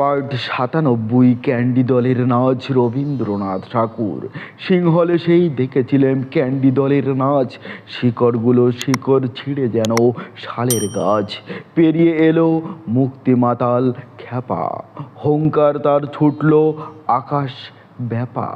Part সাতানব্বই candy দলের নাচ রবীন্দ্রনাথ ঠাকুর। সিংহলে সেই দেখেছিলেন ক্যান্ডি দলের নাচ। শিকড়গুলো শিকড় ছিঁড়ে যেন শালের গাছ। পেরিয়ে এলো মুক্তিমাতাল খ্যাপা। হংকার তার ছুটল আকাশ ব্যাপা।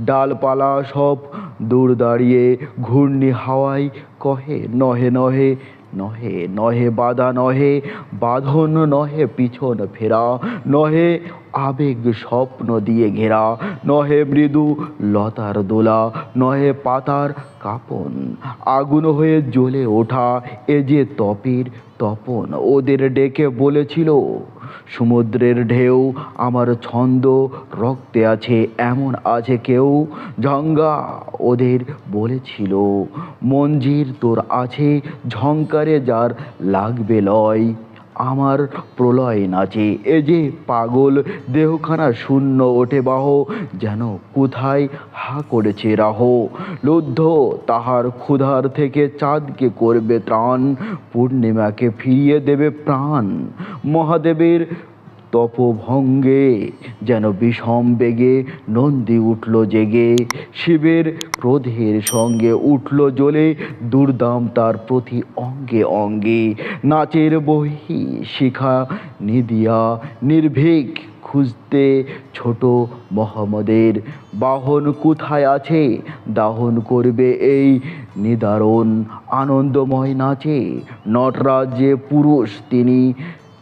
ডালপালা সব দূর দাঁড়িয়ে ঘূর্ণি হাওয়ায় কহে, নহে নহে নহে নহে বাধা, নহে বাঁধন, নহে পিছন ফেরা, নহে আবেগ স্বপ্ন দিয়ে ঘেরা, নহে মৃদু লতার দোলা, নহে পাতার কাপন, আগুন হয়ে জ্বলে ওঠা, এ যে তপের তপন, ওদের ডেকে বলেছিল সমুদ্রের ঢেউ, আমার ছন্দ, রক্তে আছে এমন আছে কেউ, ঝঙ্গা ওদের বলেছিল, মঞ্জির তোর আছে ঝঙ্কারে যার লাগবে লয়। আমার প্রলয় নাচে, এ যে পাগল, দেহখানা শূন্য ওঠে বাহ, যেন কোথায় হা করেছে রাহ। লুদ্ধ তাহার ক্ষুধার থেকে চাঁদকে করবে ত্রাণ, পূর্ণিমাকে ফিরিয়ে দেবে প্রাণ। মহাদেবের তপভঙ্গে যেন বিষম বেগে নন্দী উঠল জেগে। শিবের ক্রোধের সঙ্গে উঠল জ্বলে, দুর্দাম তার প্রতি অঙ্গে অঙ্গে। নাচের বহি শিখা নিদিয়া নির্ভীক খুঁজতে ছোট মহম্মদের। বাহন কোথায় আছে? দাহন করবে এই নিদারণ, আনন্দময় নাচে। নটরাজ যে পুরুষ তিনি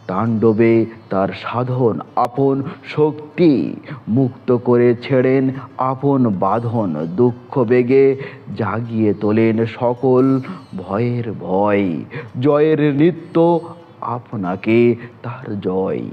তাণ্ডবে তার সাধন, আপন শক্তি মুক্ত করে ছেড়েন আপন বাঁধন দুঃখ বেগে জাগিয়ে তোলেন সকল ভয়ের ভয়। জয়ের নৃত্য আপনাকে তার জয়।